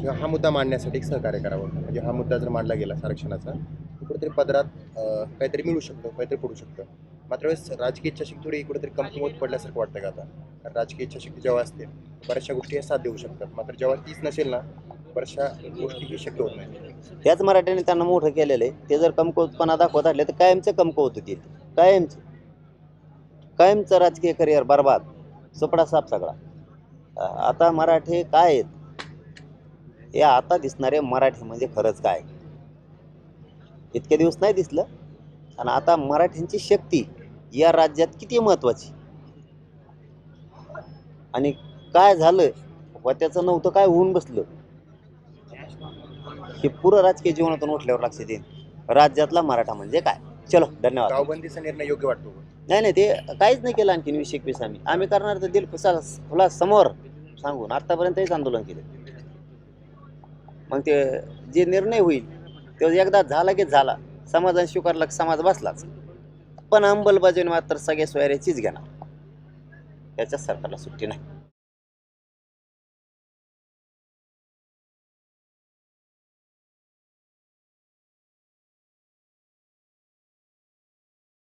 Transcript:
किंवा हा मुद्दा मांडण्यासाठी एक सहकार्य करावं. म्हणजे हा मुद्दा जर मांडला गेला आरक्षणाचा तर कुठेतरी पदरात काहीतरी मिळू शकतं काहीतरी पडू शकतं. मात्र वेळेस राजकीय इच्छाशक्ती थोडी कुठेतरी कमकुवत पडल्यासारखं वाटतं का आता? कारण राजकीय इच्छाशक्ती जेव्हा असते बऱ्याचशा गोष्टी या साथ देऊ शकतात. मात्र जेव्हा तीच नसेल ना बऱ्याचशा गोष्टी ही शक्य होत नाही त्याच मराठ्याने त्यांना मोठं केलेलं आहे. ते जर कमकुवतपणा दाखवत असले तर कायमचं कमकुवत होतील. कायमचं. कायमचं राजकीय करिअर बरबाद. सुपडा साप सगळा. आता मराठे काय आहेत? हे आता दिसणारे मराठी म्हणजे खरंच काय? इतके दिवस नाही दिसलं. आणि आता मराठ्यांची शक्ती या राज्यात किती महत्वाची? आणि काय झालं? व त्याचं नव्हतं काय होऊन बसलं? हे पुरं राजकीय जीवनातून उठल्यावर लक्षात येईल राज्यातला मराठा म्हणजे काय? चलो धन्यवाद. गावबंदीचा निर्णय योग्य वाटतो? नाही नाही ते काहीच नाही केलं आणखीन वीस एकवीस आम्ही. आम्ही करणार तर दिल खुसा खुला समोर. सांगून आतापर्यंत हेच आंदोलन केलं. मग ते जे निर्णय होईल तो एकदा झाला की झाला. समाजाने स्वीकारला की समाज बसलाच. पण अंमलबजावणी मात्र सगळ्या सोयऱ्याचीच घेणार. त्याच्या सरकारला सुट्टी नाही.